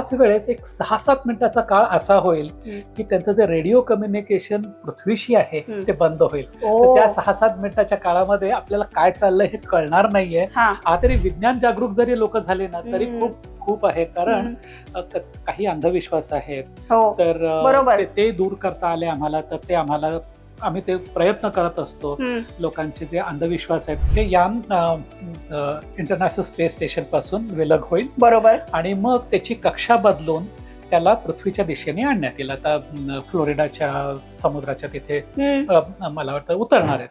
ह्याच वेळेस एक सहा सात मिनिटाचा काळ असा होईल. की त्यांचं जे रेडिओ कम्युनिकेशन पृथ्वीशी आहे. ते बंद होईल. त्या सहा सात मिनिटाच्या काळामध्ये आपल्याला काय चाललंय हे कळणार नाहीये तरी विज्ञान जागरूक जरी लोक झाले ना तरी. खूप खूप आहे कारण काही अंधविश्वास आहेत हो तर ते दूर करता आले आम्हाला तर ते आम्हाला आम्ही ते प्रयत्न करत असतो. लोकांचे जे अंधविश्वास आहेत ते यान इंटरनॅशनल स्पेस स्टेशनपासून विलग होईल. बरोबर. आणि मग त्याची कक्षा बदलून त्याला पृथ्वीच्या दिशेने आणण्यात येईल. आता फ्लोरिडाच्या समुद्राच्या तिथे मला वाटतं उतरणार आहेत.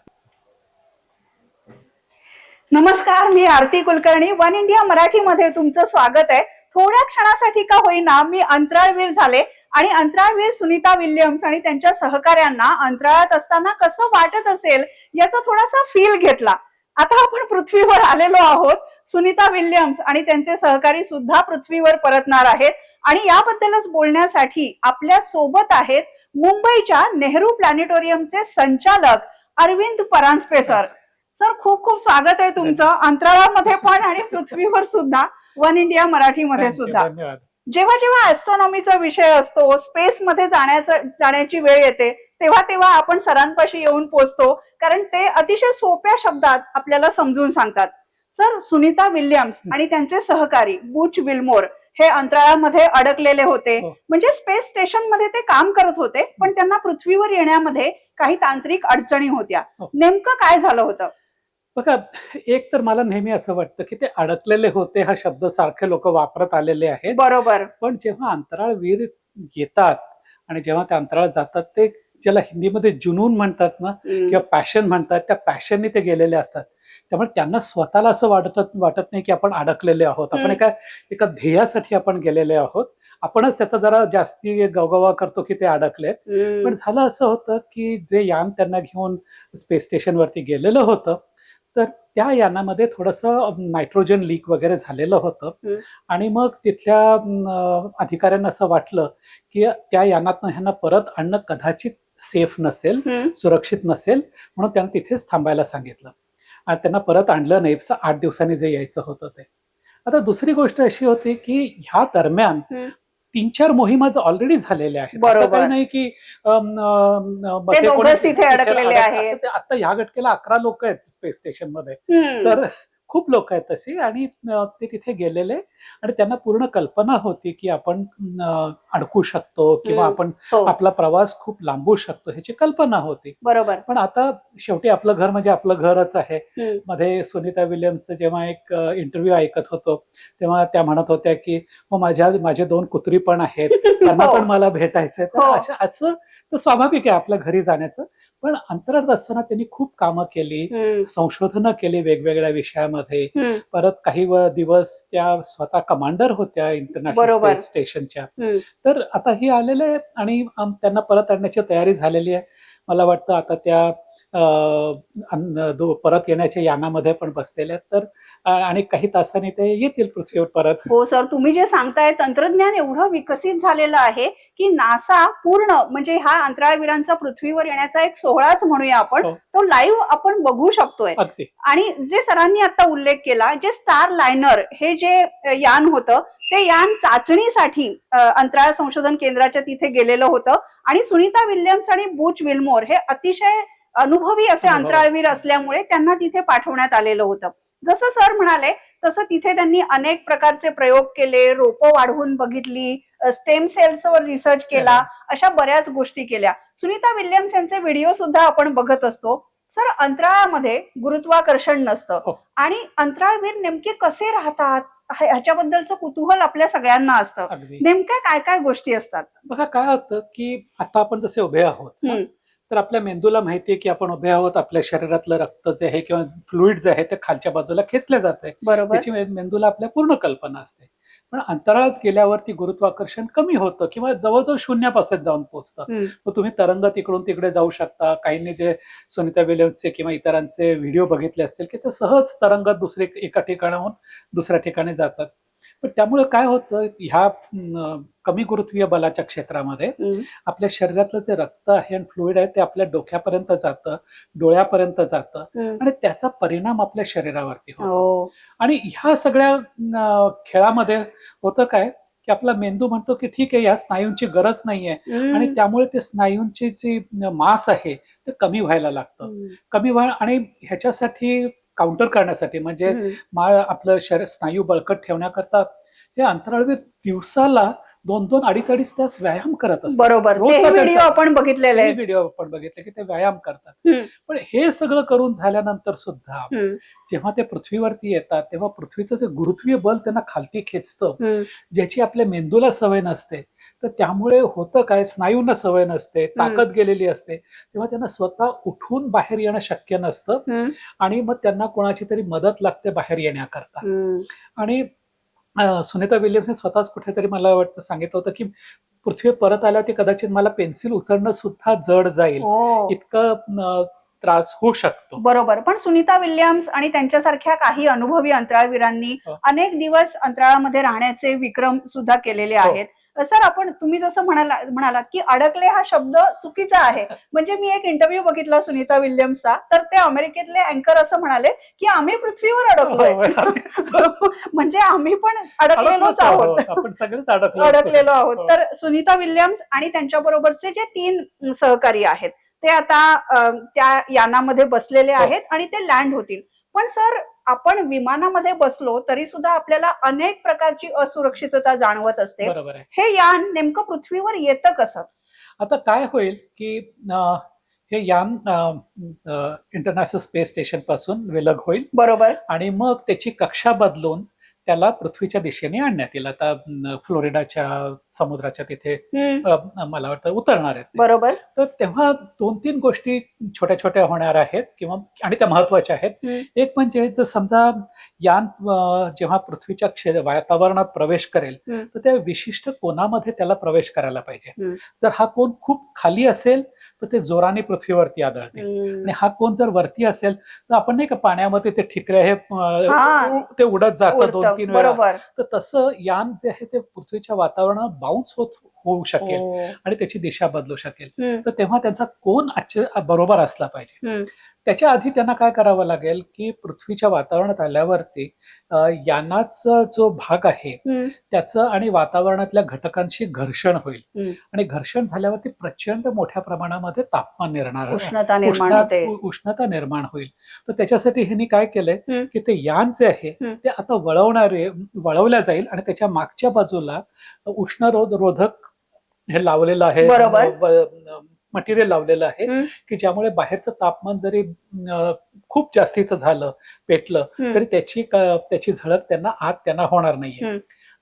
नमस्कार मी आरती कुलकर्णी. वन इंडिया मराठीमध्ये तुमचं स्वागत आहे. थोड्या क्षणासाठी का होईना मी अंतराळवीर झाले. आणि अंतराळवीर सुनीता विल्यम्स आणि त्यांच्या सहकाऱ्यांना अंतराळात असताना कसं वाटत असेल याचा थोडासा फील घेतला. आता आपण पृथ्वीवर आलेलो आहोत सुनीता विल्यम्स आणि त्यांचे सहकारी सुद्धा पृथ्वीवर परतणार आहेत आणि याबद्दलच बोलण्यासाठी आपल्यासोबत आहेत मुंबईच्या नेहरू प्लॅनेटोरियमचे संचालक अरविंद परांजपे सर. सर खूप खूप स्वागत आहे तुमचं. अंतराळामध्ये पण आणि पृथ्वीवर सुद्धा. वन इंडिया मराठीमध्ये सुद्धा. धन्यवाद. जेव्हा जेव्हा ऍस्ट्रॉनॉमीचा विषय असतो स्पेस मध्ये जाण्याचं जाण्याची वेळ येते तेव्हा तेव्हा आपण सरांपाशी येऊन पोचतो कारण ते अतिशय सोप्या शब्दात आपल्याला समजून सांगतात. सर सुनीता विल्यम्स आणि त्यांचे सहकारी बुच विल्मोर हे अंतराळामध्ये अडकलेले होते. हो. म्हणजे स्पेस स्टेशनमध्ये ते काम करत होते पण त्यांना पृथ्वीवर येण्यामध्ये काही तांत्रिक अडचणी होत्या. हो. नेमकं काय झालं होतं? बघा एक तर मला नेहमी असं वाटतं की ते अडकलेले होते हा शब्द सारखे लोक वापरत आलेले आहेत. बरोबर. पण जेव्हा अंतराळवीर येतात आणि जेव्हा ते अंतराळात जातात ते ज्याला हिंदीमध्ये जुनून म्हणतात ना किंवा पॅशन म्हणतात त्या पॅशनने ते गेलेले असतात. त्यामुळे त्यांना स्वतःला असं वाटत वाटत नाही की आपण अडकलेले आहोत. आपण. एका एका ध्येयासाठी आपण गेलेले आहोत. आपणच त्याचा जरा जास्ती गवगवा करतो की ते अडकलेत. पण झालं असं होतं की जे यान त्यांना घेऊन स्पेस स्टेशनवरती गेलेलं होतं तर त्या यानामध्ये थोडंसं नायट्रोजन लीक वगैरे झालेलं होतं. आणि मग तिथल्या अधिकाऱ्यांना असं वाटलं की त्या यानातनं ह्यांना परत आणणं कदाचित सेफ नसेल. सुरक्षित नसेल म्हणून त्यांना तिथेच थांबायला सांगितलं आणि त्यांना परत आणलं नाही आठ दिवसांनी जे यायचं होतं ते आता दुसरी गोष्ट अशी होती की ह्या दरम्यान. तीन चार मोहिमा ऑलरेडी झालेल्या आहेत असं. काही नाही की तिथे अडकलेले अडक- आहेत. आता ह्या घटकेला अकरा लोक आहेत स्पेस स्टेशनमध्ये. तर खूप लोक आहेत तशी आणि ते तिथे गेलेले आणि त्यांना पूर्ण कल्पना होती की आपण अडकू शकतो किंवा. आपण हो, आपला प्रवास खूप लांबू शकतो ह्याची कल्पना होती. बरोबर. पण आता शेवटी आपलं घर म्हणजे आपलं घरच आहे. मध्ये सुनीता विल्यम्स जेव्हा एक इंटरव्ह्यू ऐकत होतो तेव्हा त्या म्हणत होत्या की हो माझ्या माझे दोन कुत्री पण आहेत. त्यांना हो. पण मला भेटायचंय. असं तर स्वाभाविक आहे आपल्या घरी जाण्याचं. पण अंतराळात असताना त्यांनी खूप कामं केली. संशोधनं केली वेगवेगळ्या विषयामध्ये. परत काही दिवस त्या स्वतः कमांडर होत्या इंटरनॅशनल स्टेशनच्या. तर आता ही आलेले आहेत आणि त्यांना परत आणण्याची तयारी झालेली आहे मला वाटतं आता त्या परत येण्याच्या यानामध्ये पण बसलेल्या आहेत तर आणि काही तासांनी ते येतील पृथ्वीवर परत. हो सर. तुम्ही जे सांगताय तंत्रज्ञान एवढं विकसित झालेलं आहे की नासा पूर्ण म्हणजे हा अंतराळवीरांचा पृथ्वीवर येण्याचा एक सोहळाच म्हणूया आपण. हो. तो लाईव्ह आपण बघू शकतोय. आणि जे सरांनी आता उल्लेख केला जे स्टार लायनर हे जे यान होतं ते यान चाचणीसाठी अंतराळ संशोधन केंद्राच्या तिथे गेलेलं होतं. आणि सुनीता विल्यम्स आणि बुच विल्मोर हे अतिशय अनुभवी असे. अंतराळवीर असल्यामुळे त्यांना तिथे पाठवण्यात आलेलं होतं. जसं सर म्हणाले तसं तिथे त्यांनी अनेक प्रकारचे प्रयोग केले रोपं वाढवून बघितली स्टेम सेल्सवर रिसर्च केला अशा बऱ्याच गोष्टी केल्या. सुनीता विल्यम्स यांचे व्हिडिओ सुद्धा आपण बघत असतो. सर अंतराळामध्ये गुरुत्वाकर्षण नसतं. हो. आणि अंतराळवीर नेमके कसे राहतात? ह्याच्याबद्दलचं कुतूहल आपल्या सगळ्यांना असतं. नेमक्या काय काय गोष्टी असतात? बघा काय होतं की आता आपण जसे उभे आहोत. तर आपल्या मेंदूला माहितीये की आपण उभे आहोत आपल्या शरीरातलं रक्त जे आहे किंवा फ्लुइड जे आहे ते खालच्या बाजूला खेचले जाते बरोबर. त्याची मेंदूला आपल्या पूर्ण कल्पना असते. पण अंतराळात गेल्यावरती गुरुत्वाकर्षण कमी होतं किंवा जवळजवळ शून्यापासून जाऊन पोहोचतं. मग तुम्ही तरंग तिकडून तिकडे जाऊ शकता. काहींनी जे सुनीता विलियम्सचे किंवा इतरांचे व्हिडिओ बघितले असतील की ते सहज तरंगात दुसरे एका ठिकाणाहून दुसऱ्या ठिकाणी जातात. पण त्यामुळे काय होतं ह्या कमी गुरुत्वीय बलाच्या क्षेत्रामध्ये. आपल्या शरीरातलं जे रक्त आहे आणि फ्लुइड आहे ते आपल्या डोक्यापर्यंत जातं डोळ्यापर्यंत जातं. आणि त्याचा परिणाम आपल्या शरीरावरती होतो हो आणि ह्या सगळ्या खेळामध्ये होतं काय की आपला मेंदू म्हणतो की ठीक आहे या स्नायूंची गरज नाहीये आणि. त्यामुळे ते स्नायूंची जी मास आहे ते कमी व्हायला लागतं. कमी व्हाय आणि ह्याच्यासाठी काउंटर करण्यासाठी म्हणजे हम्म. मा आपलं शरीर स्नायू बळकट ठेवण्याकरता हे अंतराळवीर दिवसाला दोन दोन अडीच अडीच तास व्यायाम करत असतात बरोबर व्हिडिओ आपण बघितलेले व्हिडिओ आपण बघितले की ते व्यायाम करतात. पण हे सगळं करून झाल्यानंतर सुद्धा. जेव्हा ते पृथ्वीवरती येतात तेव्हा पृथ्वीचं जे गुरुत्वीय बल त्यांना खालती खेचतं. ज्याची आपल्या मेंदूला सवय नसते तर त्यामुळे होतं काय? स्नायूंना सवय नसते ताकद गेलेली असते. तेव्हा त्यांना स्वतः उठून बाहेर येणं शक्य नसतं. आणि मग त्यांना कोणाची तरी मदत लागते बाहेर येण्याकरता. आणि सुनीता विल्यम्सने स्वतःच कुठेतरी मला वाटतं सांगितलं होतं की पृथ्वी परत आल्या ते कदाचित मला पेन्सिल उचलणं सुद्धा जड जाईल. इतकं त्रास होऊ शकतो. बरोबर. पण सुनीता विल्यम्स आणि त्यांच्यासारख्या काही अनुभवी अंतराळवीरांनी हो. अनेक दिवस अंतराळामध्ये राहण्याचे विक्रम सुद्धा केलेले हो. आहेत. सर आपण तुम्ही जसं म्हणाला म्हणालात की अडकले हा शब्द चुकीचा आहे. म्हणजे मी एक इंटरव्ह्यू बघितला सुनीता विल्यम्सचा. तर ते अमेरिकेतले अँकर असं म्हणाले की आम्ही पृथ्वीवर अडकलोय. म्हणजे आम्ही पण अडकलेलोच आहोत. अडकलेलो आहोत. हो. तर सुनीता विल्यम्स आणि त्यांच्या बरोबरचे जे तीन सहकारी आहेत ते आता त्या यानामध्ये बसलेले हो. आहेत आणि ते लँड होतील. पण सर आपण विमानामध्ये बसलो तरी सुद्धा आपल्याला अनेक प्रकारची असुरक्षितता जाणवत असते. हे यान नेमकं पृथ्वीवर येतं कसं? आता काय होईल की हे यान इंटरनॅशनल स्पेस स्टेशनपासून विलग होईल. बरोबर. आणि मग त्याची कक्षा बदलून त्याला पृथ्वीच्या दिशेने आणण्यात येईल आता फ्लोरिडाच्या समुद्राच्या तिथे मला वाटतं उतरणार आहेत. बरोबर तर तेव्हा दोन तीन गोष्टी छोट्या छोट्या होणार आहेत किंवा आणि त्या महत्त्वाच्या आहेत. एक म्हणजे जर समजा यान जेव्हा पृथ्वीच्या क्षे वातावरणात प्रवेश करेल. तर त्या विशिष्ट कोणामध्ये त्याला प्रवेश करायला पाहिजे. जर हा कोण खूप खाली असेल तर ते जोराने पृथ्वीवरती आदळते आणि हा कोण जर वरती असेल तर आपण नाही का पाण्यामध्ये ते ठिकरे हे. ते उडत जातं दोन. तीन वेळा तर तसं यान जे आहे ते पृथ्वीच्या वातावरणात बाउन्स होत होऊ शकेल हो. आणि त्याची दिशा बदलू शकेल तर तेव्हा त्यांचा कोण बरोबर असला पाहिजे. त्याच्या आधी त्यांना काय करावं लागेल की पृथ्वीच्या वातावरणात आल्यावरती यानाचा जो भाग आहे त्याचं आणि वातावरणातल्या घटकांशी घर्षण होईल. आणि घर्षण झाल्यावरती प्रचंड मोठ्या प्रमाणामध्ये तापमान निर्माण उष्णता निर्माण उष्णा- होईल तर त्याच्यासाठी ह्यांनी काय केलंय. की ते यान जे आहे. ते आता वळवणारे वळवल्या जाईल आणि त्याच्या मागच्या बाजूला उष्णरोध रोधक हे लावलेलं आहे बरोबर. मटेरियल लावलेलं आहे की ज्यामुळे बाहेरचं तापमान जरी खूप जास्तीचं झालं पेटलं. तरी त्याची त्याची झळक त्यांना आत त्यांना होणार नाहीये.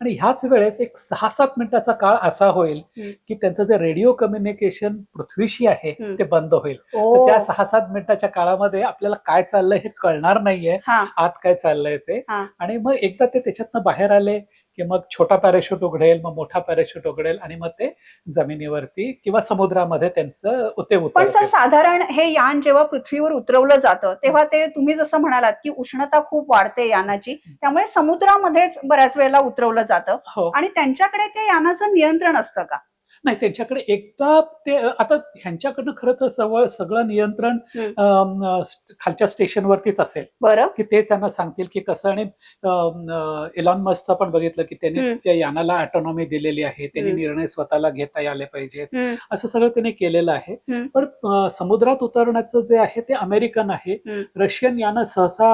आणि ह्याच वेळेस एक सहा सात मिनिटाचा काळ असा होईल. की त्यांचं जे रेडिओ कम्युनिकेशन पृथ्वीशी आहे. ते बंद होईल तर. त्या सहा सात मिनिटाच्या काळामध्ये आपल्याला काय चाललंय हे कळणार नाहीये आत काय चाललंय ते. आणि मग एकदा ते त्याच्यातनं बाहेर आले की मग छोटा पॅराशूट उघडेल मग मोठा पॅराशूट उघडेल आणि मग ते जमिनीवरती किंवा समुद्रामध्ये त्यांचं ते पण सर साधारण हे यान जेव्हा पृथ्वीवर उतरवलं जातं तेव्हा ते तुम्ही जसं म्हणालात की उष्णता खूप वाढते यानाची त्यामुळे समुद्रामध्येच बऱ्याच वेळेला उतरवलं जातं. हो. आणि त्यांच्याकडे त्या यानाचं नियंत्रण असतं का? नाही त्यांच्याकडे एकदा ते आता ह्यांच्याकडनं खरं तर सगळं सगळं नियंत्रण खालच्या स्टेशनवरतीच असेल. बरं. की ते त्यांना सांगतील की कसं आणि इलॉन मस्कचं पण बघितलं की त्यांनी. त्या यानाला ऑटोनॉमी दिलेली आहे. त्यांनी. निर्णय स्वतःला घेता आले पाहिजेत. असं सगळं त्यांनी केलेलं आहे. पण समुद्रात उतरण्याचं जे आहे ते अमेरिकन आहे. रशियन यानं सहसा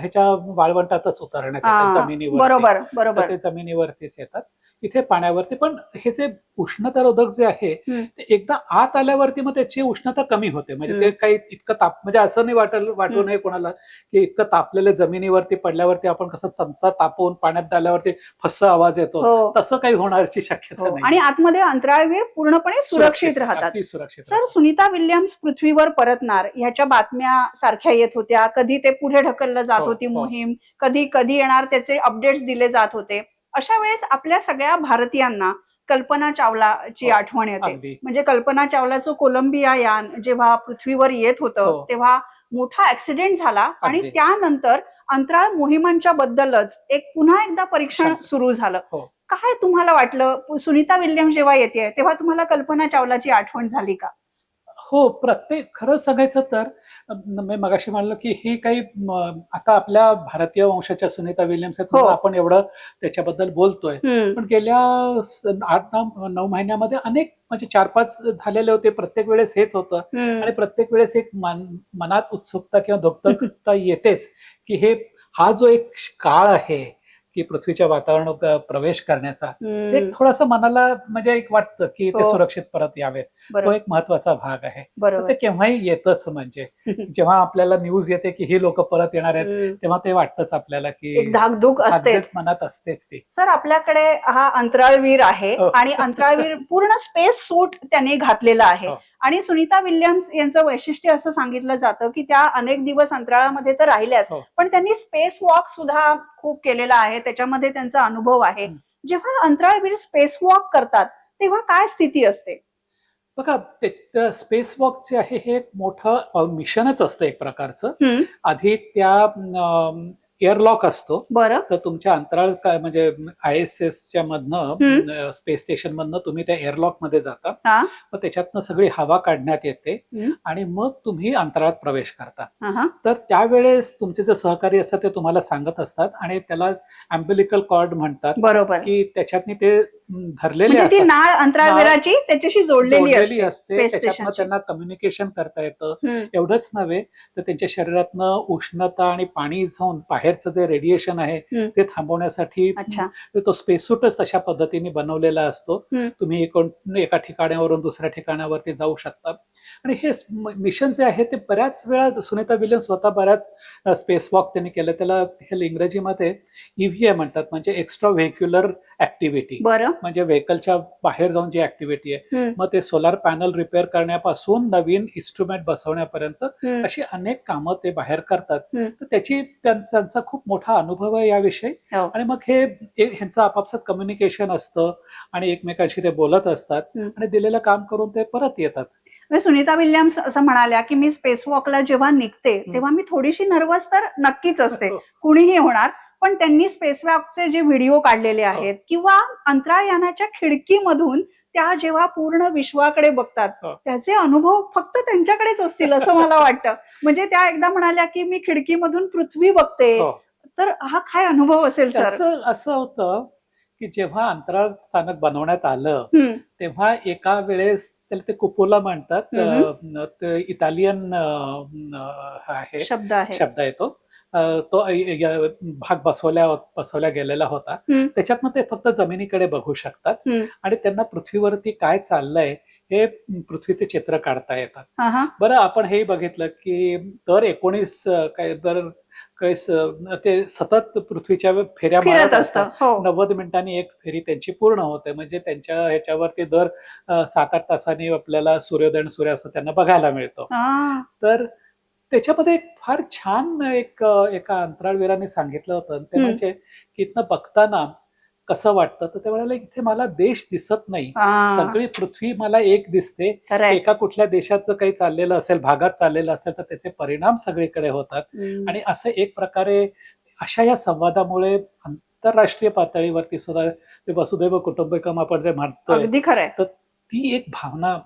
ह्याच्या वाळवंटातच उतरण्यात येतात जमिनीवर बरोबर बरोबर ते जमिनीवरतीच येतात. इथे पाण्यावरती पण हे जे उष्णतारोधक जे आहे. ते एकदा आत आल्यावरती मग त्याची उष्णता कमी होते म्हणजे. ते काही इतकं ताप म्हणजे असं नाही वाटल वाटू. नये कोणाला की इतकं तापलेलं जमिनीवरती पडल्यावरती आपण कसं चमचा तापवून पाण्यात डाल्यावरती फस्स आवाज येतो हो तसं काही होण्याची शक्यता हो. नाही आणि आतमध्ये अंतराळवीर पूर्णपणे सुरक्षित राहतात सुरक्षित सर सुनीता विल्यम्स पृथ्वीवर परतणार ह्याच्या बातम्या सारख्या येत होत्या कधी ते पुढे ढकललं जात हो, होती. मोहीम कधी कधी येणार त्याचे अपडेट्स दिले जात होते अशा वेळेस आपल्या सगळ्या भारतीयांना कल्पना चावलाची हो, आठवण येते म्हणजे कल्पना चावलाचं कोलंबिया यान जेव्हा पृथ्वीवर येत होतं हो. तेव्हा मोठा ऍक्सिडेंट झाला आणि. त्यानंतर अंतराळ मोहिमांच्या बद्दलच एक पुन्हा एकदा परीक्षण. सुरू झालं हो. काय तुम्हाला वाटलं सुनीता विल्यम्स जेव्हा येते तेव्हा तुम्हाला कल्पना चावलाची आठवण झाली का हो प्रत्येक खरं सांगायचं तर मी मगाशी म्हणलं की ही काही आता आपल्या भारतीय वंशाच्या सुनीता विल्यम्स आहेत हो. आपण एवढं त्याच्याबद्दल बोलतोय हम्म, पण गेल्या स- आठ नऊ नऊ महिन्यामध्ये अनेक म्हणजे चार पाच झालेले होते प्रत्येक वेळेस हेच होतं हम्म. आणि प्रत्येक वेळेस एक मन मनात उत्सुकता किंवा धुकधुकता येतेच की हे हा जो एक काळ आहे की पृथ्वीच्या वातावरणात प्रवेश करण्याचा. एक थोडासा मनाला म्हणजे एक वाटतं की ते हो. सुरक्षित परत यावेत. तो एक महत्त्वाचा भाग आहे. ते केव्हाही येतच म्हणजे. जेव्हा आपल्याला न्यूज येते की ही लोक परत येणार आहेत. तेव्हा ते वाटतच आपल्याला की एक धाकधूक असते मनात असतेच ती. सर आपल्याकडे हा अंतराळवीर आहे हो. आणि अंतराळवीर पूर्ण स्पेस सूट त्यांनी घातलेला आहे. हो. आणि सुनीता विल्यम्स यांचं वैशिष्ट्य असं सांगितलं जातं की त्या अनेक दिवस अंतराळामध्ये तर राहिल्याच हो. पण त्यांनी स्पेस वॉक सुद्धा खूप केलेला आहे. त्याच्यामध्ये त्यांचा अनुभव आहे. जेव्हा अंतराळवीर स्पेस वॉक करतात तेव्हा काय स्थिती असते? बघा स्पेस वॉक जे आहे हे एक मोठं मिशनच असतं एक प्रकारचं. आधी त्या एअरलॉक असतो बरं तर तुमच्या अंतराळ काय म्हणजे आय एस एसच्या मधनं स्पेस स्टेशन मधनं तुम्ही त्या एअरलॉकमध्ये जाता हा. मग त्याच्यातनं सगळी हवा काढण्यात येते हम्म. आणि मग तुम्ही अंतराळात प्रवेश करता. तर त्यावेळेस तुमचे जे सहकारी असतात ते तुम्हाला सांगत असतात आणि त्याला अम्बिलिकल कॉर्ड म्हणतात बरोबर की त्याच्यातनी ते धरलेले म्हणजे ती असतात नाळ अंतराळवीराची त्याच्याशी जोडलेली असते असते त्याच्यातनं. त्यांना कम्युनिकेशन करता येतं. एवढंच नव्हे तर त्यांच्या शरीरातनं उष्णता आणि पाणी जाऊन बाहेरचं जे रेडिएशन आहे. ते थांबवण्यासाठी तो स्पेससूटच तशा पद्धतीने बनवलेला असतो. तुम्ही एका ठिकाणावरून दुसऱ्या ठिकाणावरती जाऊ शकता आणि हे मिशन जे आहे ते बऱ्याच वेळा सुनीता विल्यम्स स्वतः बऱ्याच स्पेस वॉक त्यांनी केलं त्याला हे इंग्रजीमध्ये ईव्हीए म्हणतात म्हणजे एक्स्ट्रा व्हेक्युलर ऍक्टिव्हिटी बरं म्हणजे व्हेकलच्या बाहेर जाऊन जी ऍक्टिव्हिटी आहे. मग ते सोलार पॅनल रिपेअर करण्यापासून नवीन इन्स्ट्रुमेंट बसवण्यापर्यंत. अशी अनेक कामं ते बाहेर करतात. तर त्याची त्यां- त्यांचा खूप मोठा अनुभव आहे याविषयी हो. आणि मग हे ह्यांचं आपापसात कम्युनिकेशन असतं आणि एकमेकांशी ते बोलत असतात. आणि दिलेलं काम करून ते परत येतात म्हणजे सुनीता विल्यम्स असं म्हणाल्या की मी स्पेस वॉकला जेव्हा निघते तेव्हा मी थोडीशी नर्वस तर नक्कीच असते. कुणीही होणार पण त्यांनी स्पेस वॉकचे जे व्हिडिओ काढलेले हो. आहेत किंवा अंतराळयानाच्या खिडकीमधून त्या जेव्हा पूर्ण विश्वाकडे बघतात हो. त्याचे अनुभव फक्त त्यांच्याकडेच असतील असं मला वाटतं. म्हणजे त्या एकदा म्हणाल्या की मी खिडकीमधून पृथ्वी बघते. हो. तर हा काय अनुभव असेल सर? असं होतं की जेव्हा अंतराळ स्थानक बनवण्यात आलं तेव्हा एका वेळेस त्याला ते कुपोला म्हणतात इटालियन आहे. शब्द आहे. शब्द आहे तो भाग बसवल्या बसवल्या गेलेला होता. त्याच्यातनं ते फक्त जमिनीकडे बघू शकतात. आणि त्यांना पृथ्वीवरती काय चाललंय हे पृथ्वीचे चित्र काढता येतात. बरं आपण हे बघितलं की दर एकोणीस काय दर ते सतत पृथ्वीच्या फेऱ्या मारत असतं असतात. हो. नव्वद मिनिटांनी एक फेरी त्यांची पूर्ण होते. म्हणजे त्यांच्या ह्याच्यावरती दर सात आठ तासांनी आपल्याला सूर्योदय सूर्यास्त त्यांना बघायला मिळतो. तर त्याच्यामध्ये एक फार छान एक एका अंतराळवीराने सांगितलं होतं. ते. म्हणजे की इथनं बघताना कसं वाटतं? तर ते म्हणाले इथे मला देश दिसत नाही. सगळी पृथ्वी मला एक दिसते. एका कुठल्या देशाचं काही चाललेलं असेल भागात चाललेलं असेल तर त्याचे परिणाम सगळीकडे होतात. आणि असं एक प्रकारे अशा या संवादामुळे आंतरराष्ट्रीय पातळीवरती सुद्धा ते वसुदैव कुटुंबकम आपण जे अगदी खरंय. ती एक भावना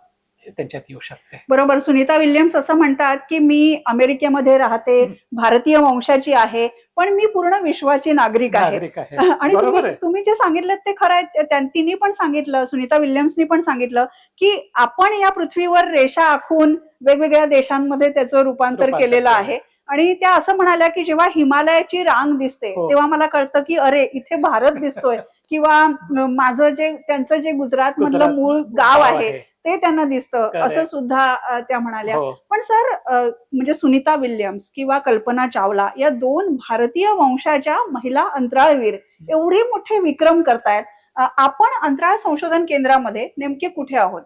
त्यांच्यात येऊ शकते. बरोबर. सुनीता विल्यम्स असं म्हणतात की मी अमेरिकेमध्ये राहते. भारतीय वंशाची आहे पण मी पूर्ण विश्वाची नागरिक आहे. आणि तुम्ही जे सांगितलं ते खरं आहे. तिने पण सांगितलं सुनीता विल्यम्सनी पण सांगितलं की आपण या पृथ्वीवर रेषा आखून वेगवेगळ्या देशांमध्ये त्याचं रूपांतर केलेलं केलं. आहे. आणि त्या असं म्हणाल्या की जेव्हा हिमालयाची रांग दिसते हो. तेव्हा मला कळतं की अरे इथे भारत दिसतोय किंवा माझं जे त्यांचं जे गुजरात मधलं मूळ गाव आहे ते त्यांना दिसतं. असं सुद्धा त्या म्हणाल्या. हो. पण सर म्हणजे सुनीता विल्यम्स किंवा कल्पना चावला या दोन भारतीय वंशाच्या महिला अंतराळवीर एवढे मोठे विक्रम करतायत. आपण अंतराळ संशोधन केंद्रामध्ये नेमके कुठे आहोत?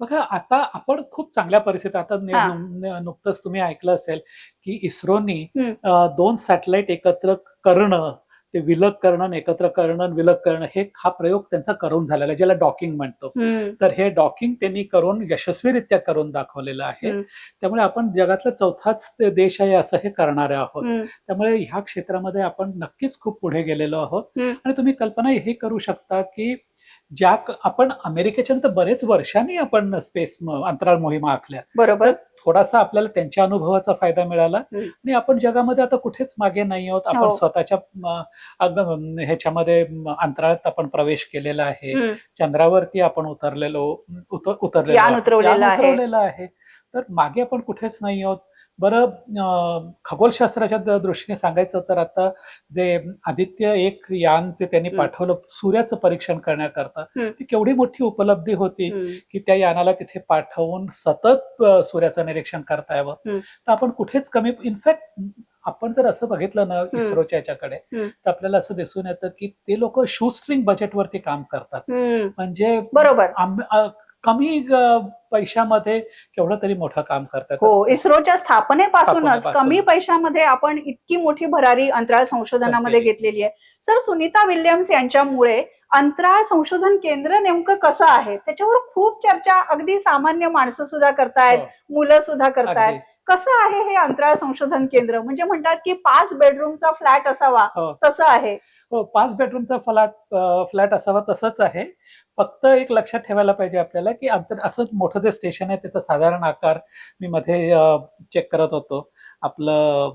बघा आता आपण खूप चांगल्या परिस्थितीत आता नुकतंच तुम्ही ऐकलं असेल की इस्रोनी दोन सॅटेलाइट एकत्र करणं ते विलग करणं एकत्र करणं विलग करणं हे हा प्रयोग त्यांचा करून झालेला ज्याला डॉकिंग म्हणतो. तर हे डॉकिंग त्यांनी करून यशस्वीरित्या करून दाखवलेलं आहे. त्यामुळे आपण जगातला चौथाच देश आहे असं हे करणारे आहोत. त्यामुळे ह्या क्षेत्रामध्ये आपण नक्कीच खूप पुढे गेलेलो आहोत. आणि तुम्ही कल्पना हे करू शकता की ज्या आपण अमेरिकेच्या नंतर बरेच वर्षांनी आपण स्पेस अंतराळ मोहिमा आखल्या. बरोबर. थोडासा आपल्याला त्यांच्या अनुभवाचा फायदा मिळाला. आणि आपण जगामध्ये आता कुठेच मागे नाही आहोत आपण हो. स्वतःच्या ह्याच्यामध्ये अंतराळात आपण प्रवेश केलेला आहे. चंद्रावरती आपण उतरलेलो उत- उतरलेलो. उतरवलेलं आहे तर मागे आपण कुठेच नाही आहोत बरं खगोलशास्त्राच्या दृष्टीने सांगायचं तर आता जे आदित्य एक यान जे त्यांनी. पाठवलं सूर्याचं परीक्षण करण्याकरता. ती केवढी मोठी उपलब्धी होती. की त्या यानाला तिथे पाठवून सतत सूर्याचं निरीक्षण करता यावं. तर आपण कुठेच कमी इनफॅक्ट आपण जर असं बघितलं ना इस्रोच्या याच्याकडे. तर आपल्याला असं दिसून येतं की ते लोक शू स्ट्रिंग बजेटवरती काम करतात. म्हणजे बरोबर कमी पैशामध्ये केवढं तरी मोठं काम करतात हो इस्रोच्या स्थापनेपासूनच स्थापनेपासून. कमी पैशामध्ये आपण इतकी मोठी भरारी अंतराळ संशोधनामध्ये. घेतलेली आहे सर सुनीता विल्यम्स यांच्यामुळे अंतराळ संशोधन केंद्र नेमकं कसं आहे त्याच्यावर खूप चर्चा अगदी सामान्य माणसं सुद्धा करतायत हो, मुलं सुद्धा करतायत. कसं आहे हे अंतराळ संशोधन केंद्र म्हणजे म्हणतात की पाच बेडरूमचा फ्लॅट असावा हो. तसं आहे हो पाच बेडरूमचा फ्लॅट फ्लॅट असावा तसंच आहे फक्त एक लक्षात ठेवायला पाहिजे आपल्याला की अंतर असं मोठं जे स्टेशन आहे त्याचा साधारण आकार मी मध्ये चेक करत होतो आपलं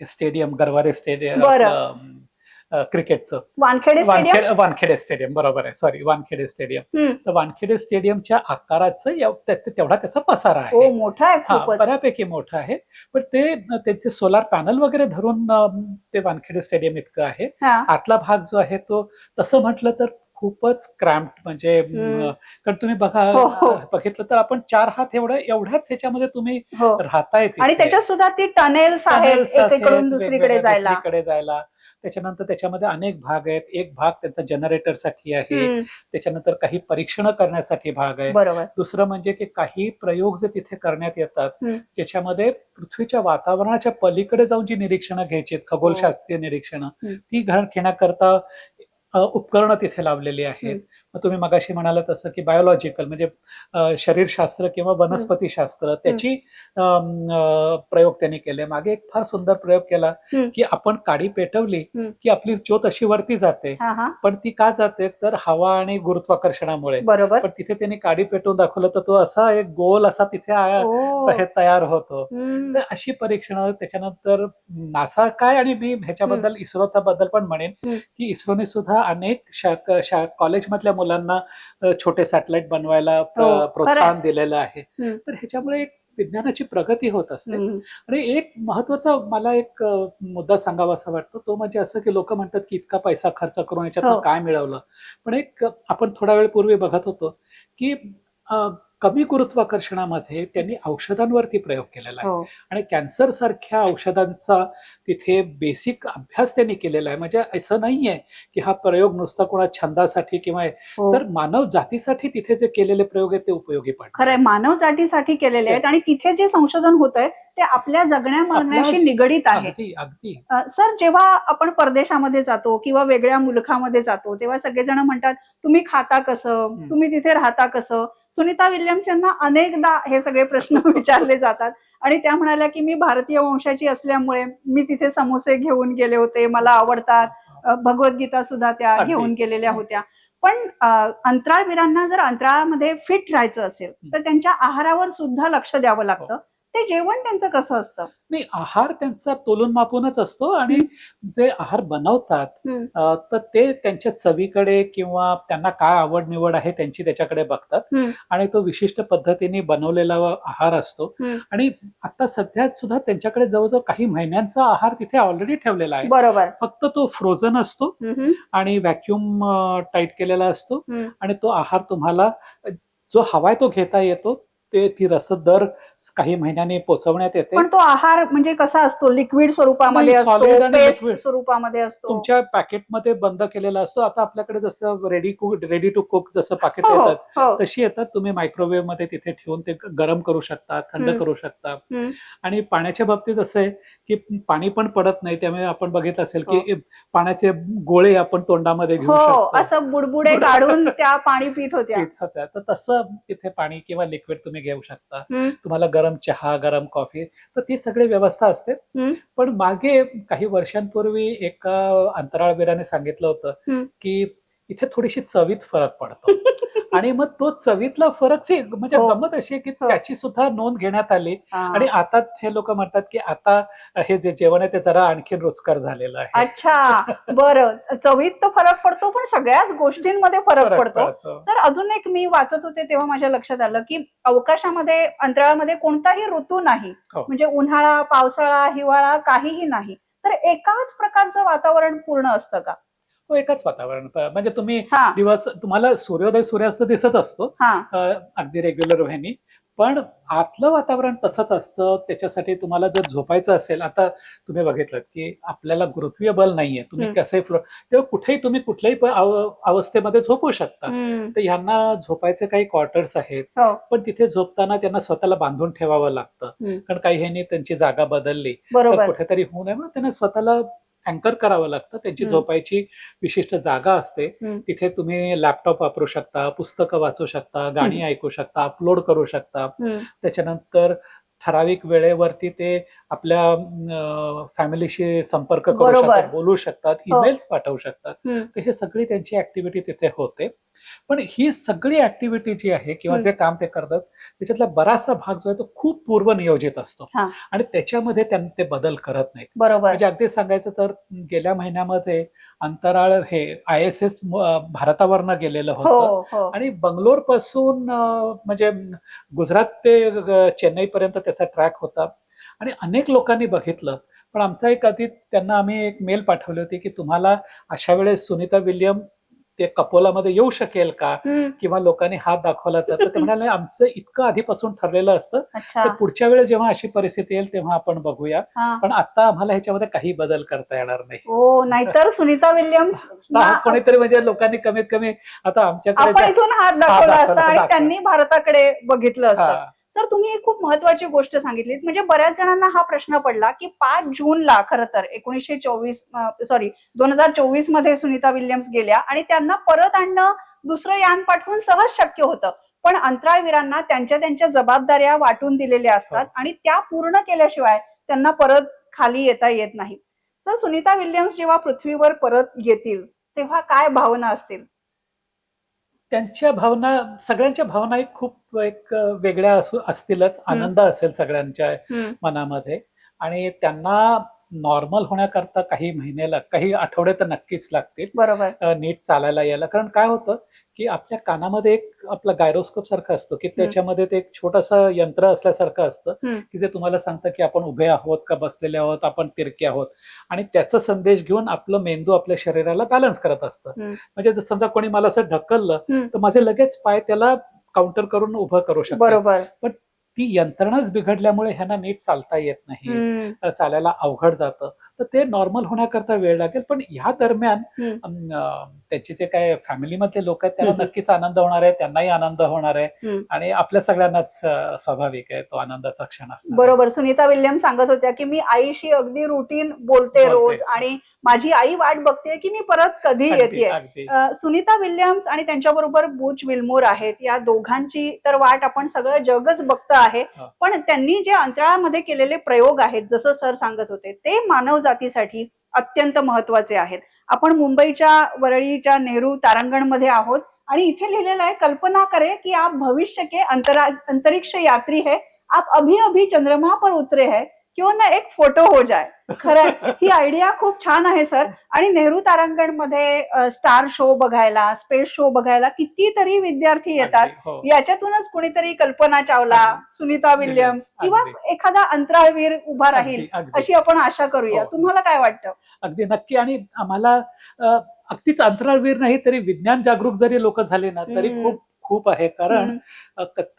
स्टेडियम गरवारे स्टेडियम. क्रिकेटचं. वानखेडे स्टेडियम? वानखेडे वानखेडे स्टेडियम बरोबर आहे. Sorry Wankhede stadium. तर वानखेडे स्टेडियमच्या आकाराचं तेवढा त्याचा पसारा आहे. मोठा आहे बऱ्यापैकी मोठं आहे. पण ते त्याचे सोलार पॅनल वगैरे धरून ते वानखेडे स्टेडियम इतकं आहे. आतला भाग जो आहे तो तसं म्हटलं तर खूपच क्रॅम्प्ड म्हणजे कारण तुम्ही बघा हो, हो. बघितलं तर आपण चार हात एवढं एवढ्याच ह्याच्यामध्ये तुम्ही हो. राहताय तिथे. आणि त्याच्यात सुद्धा ती टनेल्स आहेत एकीकडून दुसरीकडे जायला. त्याच्यानंतर त्याच्यामध्ये अनेक भाग आहेत एक भाग त्यांचा जनरेटरसाठी आहे त्याच्यानंतर काही परीक्षण करण्यासाठी भाग आहे दुसरं म्हणजे की काही प्रयोग जे तिथे करण्यात येतात. त्याच्यामध्ये पृथ्वीच्या वातावरणाच्या पलीकडे जाऊन जी निरीक्षणं घ्यायची आहेत खगोलशास्त्रीय निरीक्षणं. ती घर घेण्याकरता उपकरणं तिथे लावलेली आहेत. मग तुम्ही मगाशी म्हणाला तसं की बायोलॉजिकल म्हणजे शरीरशास्त्र किंवा वनस्पतीशास्त्र त्याची प्रयोग त्यांनी केले. मागे एक फार सुंदर प्रयोग केला. की आपण काडी पेटवली. की आपली ज्योत अशी वरती जाते. पण ती का जाते? तर हवा आणि गुरुत्वाकर्षणामुळे. बरोबर. पण तिथे त्यांनी काडी पेटवून दाखवलं तर तो असा एक गोल असा तिथे तयार होतो. तर अशी परीक्षणं त्याच्यानंतर नासा काय आणि मी ह्याच्याबद्दल इस्रोचा बद्दल पण म्हणेन. की इस्रोने सुद्धा अनेक कॉलेजमधल्या मुलांना छोटे सॅटेलाइट बनवायला हो. प्रोत्साहन दिलेलं आहे. तर ह्याच्यामुळे एक विज्ञानाची प्रगती होत असते आणि एक महत्त्वाचा मला एक मुद्दा सांगावा असा वाटतो तो म्हणजे असं की लोक म्हणतात की इतका पैसा खर्च करून याच्यातून हो. काय मिळवलं पण एक आपण थोडा वेळ पूर्वी बघत होतो की कमी गुरुत्वाकर्षणामध्ये त्यांनी औषधांवरती प्रयोग केलेला आहे. हो. आणि कॅन्सर सारख्या औषधांचा तिथे बेसिक अभ्यास त्यांनी केलेला आहे. म्हणजे असं नाहीये की हा प्रयोग नुसता कोणा छंदासाठी किंवा हो. तर मानव जातीसाठी तिथे जे केलेले प्रयोग आहेत ते उपयोगी पडतात. खरंय. मानव जातीसाठी केलेले आहेत आणि तिथे जे संशोधन होत आहे ते आपल्या जगण्या मरण्याशी निगडीत आहे अगदी सर जेव्हा आपण परदेशामध्ये जातो किंवा वेगळ्या मुलखामध्ये जातो तेव्हा सगळेजण म्हणतात तुम्ही खाता कसं. तुम्ही तिथे राहता कसं? सुनीता विल्यम्स यांना अनेकदा हे सगळे प्रश्न विचारले जातात. आणि त्या म्हणाल्या की मी भारतीय वंशाची असल्यामुळे मी तिथे समोसे घेऊन गेले होते मला आवडतात. भगवद्गीता सुद्धा त्या. घेऊन गेलेल्या होत्या. पण अंतराळवीरांना जर अंतराळामध्ये फिट राहायचं असेल तर त्यांच्या आहारावर सुद्धा लक्ष द्यावं लागतं. ते जेवण त्यांचं कसं असतं नाही आहार त्यांचा तोलून मापूनच असतो आणि जे आहार बनवतात. अ, तर ते त्यांच्या चवीकडे किंवा त्यांना काय आवड निवड आहे त्यांची त्याच्याकडे बघतात हम्म. आणि तो विशिष्ट पद्धतीने बनवलेला आहार असतो हम्म. आणि आता सध्या सुद्धा त्यांच्याकडे जवळजवळ काही महिन्यांचा आहार तिथे ऑलरेडी ठेवलेला आहे बरोबर फक्त तो फ्रोझन असतो हम्म. आणि व्हॅक्युम टाईट केलेला असतो हम्म. आणि तो आहार तुम्हाला जो हवाय तो घेता येतो ते ती रसद दर काही महिन्यांनी पोचवण्यात येते पण तो आहार म्हणजे कसा असतो लिक्विड स्वरूपामध्ये आणि liquid. स्वरूपामध्ये असतो तुमच्या पॅकेटमध्ये बंद केलेला असतो आता आपल्याकडे जसं ready cook ready to cook जसं पाकिट हो, हो, येतात हो. तशी येतात तुम्ही मायक्रोवेव्हमध्ये तिथे ठेवून ते गरम करू शकता थंड. करू शकता. आणि पाण्याच्या बाबतीत असं आहे की पाणी पण पडत नाही त्यामुळे आपण बघितलं असेल की पाण्याचे गोळे आपण तोंडामध्ये घेऊ शकतो असं बुडबुडे काढून त्या पाणी पित होत्या. तर तसं तिथे पाणी किंवा लिक्विड तुम्ही घेऊ शकता हम्म. तुम्हाला गरम चहा गरम कॉफी तर ती सगळी व्यवस्था असते हम्म. पण मागे काही वर्षांपूर्वी एका अंतराळवीराने सांगितलं होतं. की इथे थोडीशी चवीत फरक पडतो. आणि मग तो चवीतला फरक म्हणजे हो. गमत अशी की हो. त्याची सुद्धा नोंद घेण्यात आली. आणि आता हे लोक म्हणतात की आता हे जे जेवण आहे ते जरा आणखीन रुचकर झालेलं आहे. अच्छा. बरं. चवीत तर फरक पडतो पण सगळ्याच गोष्टींमध्ये फरक पडतो. सर अजून एक मी वाचत होते तेव्हा माझ्या लक्षात आलं की अवकाशामध्ये अंतराळामध्ये कोणताही ऋतू नाही. हो. म्हणजे उन्हाळा पावसाळा हिवाळा काहीही नाही. तर एकाच प्रकारचं वातावरण पूर्ण असतं का? हो एकाच वातावरण. म्हणजे तुम्ही हा. दिवस तुम्हाला सूर्योदय सूर्यास्त दिसत असतो. हा. अ, अगदी रेग्युलर व्हेनी पण आतलं वातावरण तसंच असतं. त्याच्यासाठी तुम्हाला जर झोपायचं असेल आता तुम्ही बघितलं की आपल्याला गुरुत्वीय बल नाहीये. तुम्ही हम्म. कसंही फ्लो तेव्हा कुठेही तुम्ही कुठल्याही प- अव- अवस्थेमध्ये झोपू शकता. हम्म. तर ह्यांना झोपायचे काही क्वार्टर्स आहेत. हो. पण तिथे झोपताना त्यांना स्वतःला बांधून ठेवावं लागतं. हम्म. कारण काही ह्यांनी त्यांची जागा बदलली. तर बरोबर. कुठेतरी होऊ नये म्हणून त्यांना स्वतःला अँकर करावं लागतं त्यांची. झोपायची विशिष्ट जागा असते. तिथे तुम्ही लॅपटॉप वापरू शकता पुस्तकं वाचू शकता गाणी ऐकू शकता अपलोड करू शकता. त्याच्यानंतर ठराविक वेळेवरती ते आपल्या फॅमिलीशी संपर्क करू. शकतात बोलू शकतात हो. ईमेल्स पाठवू शकतात. तर हे सगळी त्यांची ऍक्टिव्हिटी तिथे होते पण ही सगळी ऍक्टिव्हिटी जी आहे किंवा. जे काम ते करतात त्याच्यातला बराचसा भाग जो आहे तो खूप पूर्वनियोजित असतो. आणि त्याच्यामध्ये त्यांनी ते बदल करत नाहीत. बरोबर. म्हणजे अगदी सांगायचं तर गेल्या महिन्यामध्ये अंतराळ हे आय एस एस भारतावरनं गेलेलं हो होतं. हो. आणि बंगलोरपासून म्हणजे गुजरात ते चेन्नई पर्यंत त्याचा ट्रॅक होता. आणि अनेक लोकांनी बघितलं. पण आमचा एक अति त्यांना आम्ही एक मेल पाठवली होती की तुम्हाला अशा वेळेस सुनीता विल्यम ते कपोलामध्ये येऊ शकेल का. किंवा लोकांनी हात दाखवला तर? ते म्हणाले आमचं इतकं आधीपासून ठरलेलं असतं. तर पुढच्या वेळेस जेव्हा अशी परिस्थिती येईल तेव्हा आपण बघूया. पण आता आम्हाला ह्याच्यामध्ये काही बदल करता येणार नाही. हो नाहीतर सुनीता विल्यम्स कोणीतरी म्हणजे लोकांनी कमीत कमी आता आमच्याकडे इथून हात दाखवला असता आणि. त्यांनी भारताकडे बघितलं असतं. सर तुम्ही एक खूप महत्वाची गोष्ट सांगितलीत. म्हणजे बऱ्याच जणांना हा प्रश्न पडला की पाच जूनला खरं तर एकोणीसशे चोवीस सॉरी दोन हजार चोवीसमध्ये सुनीता विल्यम्स गेल्या आणि त्यांना परत आणणं दुसरं यान पाठवून सहज शक्य होतं. पण अंतराळवीरांना त्यांच्या त्यांच्या जबाबदाऱ्या वाटून दिलेल्या असतात आणि त्या पूर्ण केल्याशिवाय त्यांना परत खाली येता येत नाही. सर सुनीता विल्यम्स जेव्हा पृथ्वीवर परत येतील तेव्हा काय भावना असतील? त्यांच्या भावना सगळ्यांच्या भावना एक खूप एक वेगळ्या असू असतीलच. आनंद असेल सगळ्यांच्या मनामध्ये. आणि त्यांना नॉर्मल होण्याकरता काही महिने लाग काही आठवडे तर नक्कीच लागतील. बरोबर. नीट चालायला यायला. कारण काय होतं की आपल्या कानामध्ये एक आपला गायरोस्कोप सारखं असतो की त्याच्यामध्ये ते एक छोटंसं यंत्र असल्यासारखं असतं. की जे तुम्हाला सांगतं की आपण उभे आहोत का बसलेले आहोत आपण तिरके आहोत. आणि त्याचा संदेश घेऊन आपलं मेंदू आपल्या शरीराला बॅलन्स करत असतं. म्हणजे जर समजा कोणी मला असं ढकललं. तर माझे लगेच पाय त्याला काउंटर करून उभं करू शकतो बरोबर. ती यंत्रणाच बिघडल्यामुळे ह्यांना नीट चालता येत नाही. चालायला अवघड जातं. तर ते नॉर्मल होण्याकरता वेळ लागेल पण ह्या दरम्यान त्याचे जे काय फॅमिलीमधले लोक आहेत त्यांना. नक्कीच आनंद होणार आहे त्यांनाही आनंद होणार आहे. आणि आपल्या सगळ्यांनाच स्वाभाविक आहे तो आनंदाचा क्षण आहे. बरोबर सुनीता विल्यम सांगत होत्या की मी आईशी अगदी रुटीन बोलते. रोज आणि माझी आई वाट बघते की मी परत कधी येते सुनीता विल्यम्स आणि त्यांच्याबरोबर बुच विल्मोर आहेत. या दोघांची तर वाट आपण सगळं जगच बघतं आहे. पण त्यांनी जे अंतराळामध्ये केलेले प्रयोग आहेत जसं सर सांगत होते ते मानव जातीसाठी अत्यंत महत्त्वाचे आहेत. आपण मुंबईच्या वरळीच्या नेहरू तारांगणमध्ये आहोत आणि इथे लिहिलेलं आहे कल्पना करे की आप भविष्य के अंतरा अंतरिक्ष यात्री है आप अभी अभी चंद्रमा पर उतरे है क्यों ना एक फोटो हो जाए खरं ही आयडिया खूप छान आहे सर आणि नेहरू तारांगणमध्ये स्टार शो बघायला स्पेस शो बघायला कितीतरी विद्यार्थी येतात हो. याच्यातूनच कुणीतरी कल्पना चावला. सुनीता विल्यम्स. किंवा एखादा अंतराळवीर उभा राहील. अशी आपण आशा करूया हो. तुम्हाला काय वाटतं अगदी नक्की आणि आम्हाला अगदीच अंतराळवीर नाही तरी विज्ञान जागरूक जरी लोक झाले ना तरी. खूप खूप आहे कारण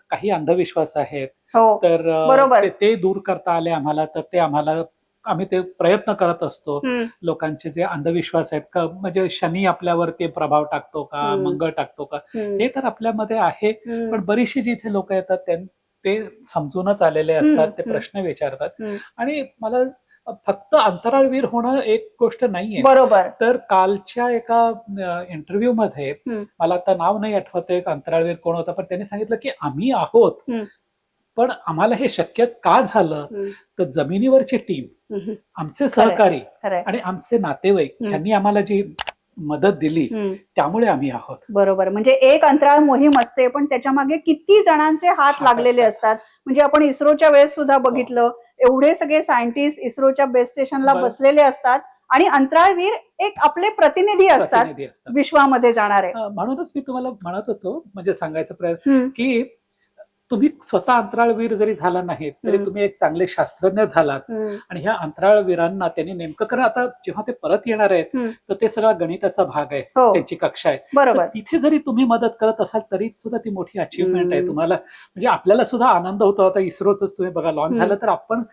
काही अंधविश्वास आहेत हो तर अ, बरोबर. ते- ते दूर करता आले आम्हाला तर ते आम्हाला आम्ही ते प्रयत्न करत असतो हम्म. लोकांचे जे अंधविश्वास आहेत का म्हणजे शनी आपल्यावरती प्रभाव टाकतो का हम्म. मंगळ टाकतो का हम्म. हे तर आपल्यामध्ये आहे हम्म. पण बरीचशी जिथे लोक येतात त्यां- ते समजूनच आलेले असतात हम्म, ते हम्म. प्रश्न विचारतात हम्म. आणि मला फक्त अंतराळवीर होणं एक गोष्ट नाहीये बरोबर तर कालच्या एका इंटरव्ह्यू मध्ये हम्म. मला आता नाव नाही आठवत एक अंतराळवीर कोण होता पण त्यांनी सांगितलं की आम्ही आहोत हम्म. पण आम्हाला हे शक्य का झालं. तर जमिनीवरची टीम. आमचे सहकारी आणि आमचे नातेवाईक. यांनी आम्हाला जी मदत दिली. त्यामुळे आम्ही आहोत बरोबर म्हणजे एक अंतराळ मोहीम असते पण त्याच्यामागे किती जणांचे हात लागलेले असतात. म्हणजे आपण इस्रोच्या वेळेस सुद्धा बघितलं एवढे सगळे सायंटिस्ट इस्रोच्या बेस स्टेशनला. बसलेले असतात आणि अंतराळवीर एक आपले प्रतिनिधी असतात विश्वामध्ये जाणारे म्हणूनच मी तुम्हाला म्हणत होतो म्हणजे सांगायचा प्रयत्न की तुम्ही स्वतः अंतराळवीर जरी झाला नाही तरी. तुम्ही एक चांगले शास्त्रज्ञ झालात आणि ह्या अंतराळवीरांना त्यांनी नेमकं कारण आता जेव्हा ते परत येणार आहेत. तर ते सगळा गणिताचा भाग आहे हो त्यांची कक्षा आहे बरोबर तिथे जरी तुम्ही मदत करत असाल तरी सुद्धा ती मोठी अचिव्हमेंट आहे. तुम्हाला म्हणजे आपल्याला सुद्धा आनंद होतो आता इस्रोच तुम्ही बघा लॉन्च. झालं तर आपण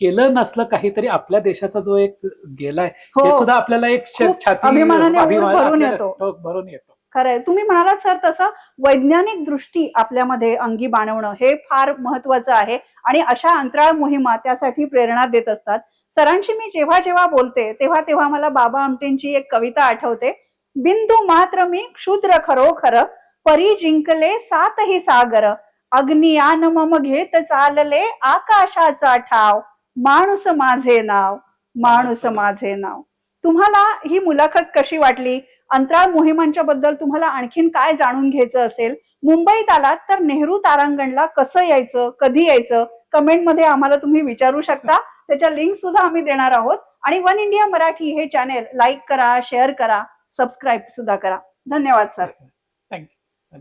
केलं नसलं काहीतरी आपल्या देशाचा जो एक गेलाय हो हे. सुद्धा आपल्याला एक श- खूप छाती अभिमानाने अभिमान भरून येतो. भरून येतो. खरंय. तुम्ही म्हणालात सर तसं वैज्ञानिक दृष्टी आपल्यामध्ये अंगी बाणवणं हे फार महत्वाचं आहे आणि अशा अंतराळ मोहिमा त्यासाठी प्रेरणा देत असतात. सरांशी मी जेव्हा जेव्हा बोलते तेव्हा तेव्हा मला बाबा आमटेंची एक कविता आठवते. बिंदू मात्र मी क्षुद्र खरोखर परी जिंकले सातही सागर. अग्नियान मम घेत चालले आकाशाचा ठाव. माणूस माझे नाव माणूस माझे नाव. तुम्हाला ही मुलाखत कशी वाटली? अंतराळ मोहिमांच्या बद्दल तुम्हाला आणखीन काय जाणून घ्यायचं असेल? मुंबईत आलात तर नेहरू तारांगणला कसं यायचं? कधी यायचं? कमेंटमध्ये आम्हाला तुम्ही विचारू शकता. त्याच्या लिंक सुद्धा आम्ही देणार आहोत. आणि वन इंडिया मराठी हे चॅनेल लाईक करा शेअर करा सबस्क्राईब सुद्धा करा. धन्यवाद सर. थँक्यू.